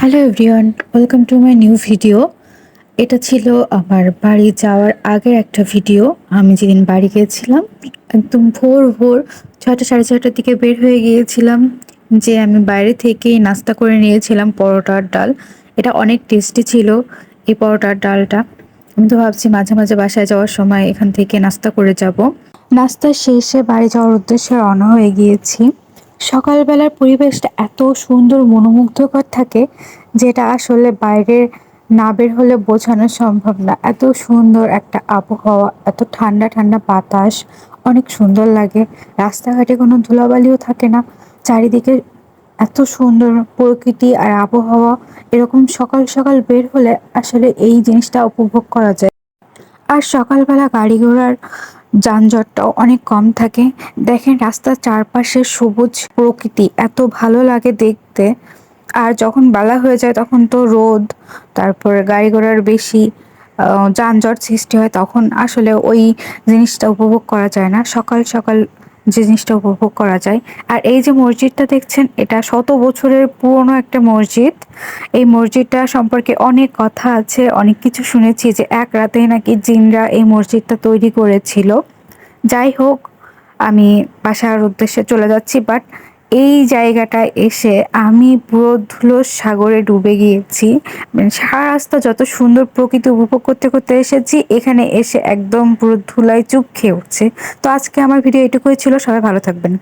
Hello everyone welcome to my new video এটা ছিল আমার বাড়ি যাওয়ার আগের একটা ভিডিও আমি যেদিন বাড়ি গিয়েছিলাম, একদম ভোর ভোর ছয়টা সাড়ে ছয়টার দিকে বের হয়ে গিয়েছিলাম, যে আমি বাইরে থেকেই নাস্তা করে নিয়েছিলাম পরোটার ডাল। এটা অনেক টেস্টি ছিল এই পরোটার ডালটা। আমি তো ভাবছি মাঝে মাঝে বাসায় যাওয়ার সময় এখান থেকে নাস্তা করে যাব। নাস্তা শেষে বাড়ি যাওয়ার উদ্দেশ্যে রওনা হয়ে গিয়েছি। সকালবেলার পরিবেশটা এত সুন্দর, মনোমুগ্ধকর থাকে, যেটা আসলে বাইরে না বের হলে বোঝানো সম্ভব না। এত সুন্দর একটা আবহাওয়া, এত ঠান্ডা ঠান্ডা বাতাস, অনেক সুন্দর লাগে। রাস্তাঘাটে কোনো ধুলাবালিও থাকে না। চারিদিকে এত সুন্দর প্রকৃতি আর আবহাওয়া। এরকম সকাল সকাল বের হলে আসলে এই জিনিসটা উপভোগ করা যায়। আর সকালবেলা গাড়ি ঘোড়ার যানজটটাও অনেক কম থাকে। দেখেন রাস্তার চারপাশে সবুজ প্রকৃতি, এত ভালো লাগে দেখতে। আর যখন বেলা হয়ে যায় তখন তো রোদ, তারপরে গাড়ি ঘোড়ার বেশি যানজট সৃষ্টি হয়, তখন আসলে ওই জিনিসটা উপভোগ করা যায় না। সকাল সকাল জিনিসটা উপভোগ করা যায়। আর এই যে মসজিদটা দেখছেন, এটা শত বছরের পুরনো একটা মসজিদ। এই মসজিদটা সম্পর্কে অনেক কথা আছে, অনেক কিছু শুনেছি যে এক রাতে নাকি জিনরা এই মসজিদটা তৈরি করেছিল। যাই হোক, আমি বাসার উদ্দেশ্যে চলে যাচ্ছি বাট এই জায়গাটা এসে আমি পুরো ধুলো সাগরে ডুবে গিয়েছি। মানে সারা রাস্তা যত সুন্দর প্রকৃতি উপভোগ করতে করতে এসেছি, এখানে এসে একদম পুরো ধুলায় চুপ খেয়ে উঠছে। তো আজকে আমার ভিডিও এটুকুই ছিল, সবাই ভালো থাকবেন।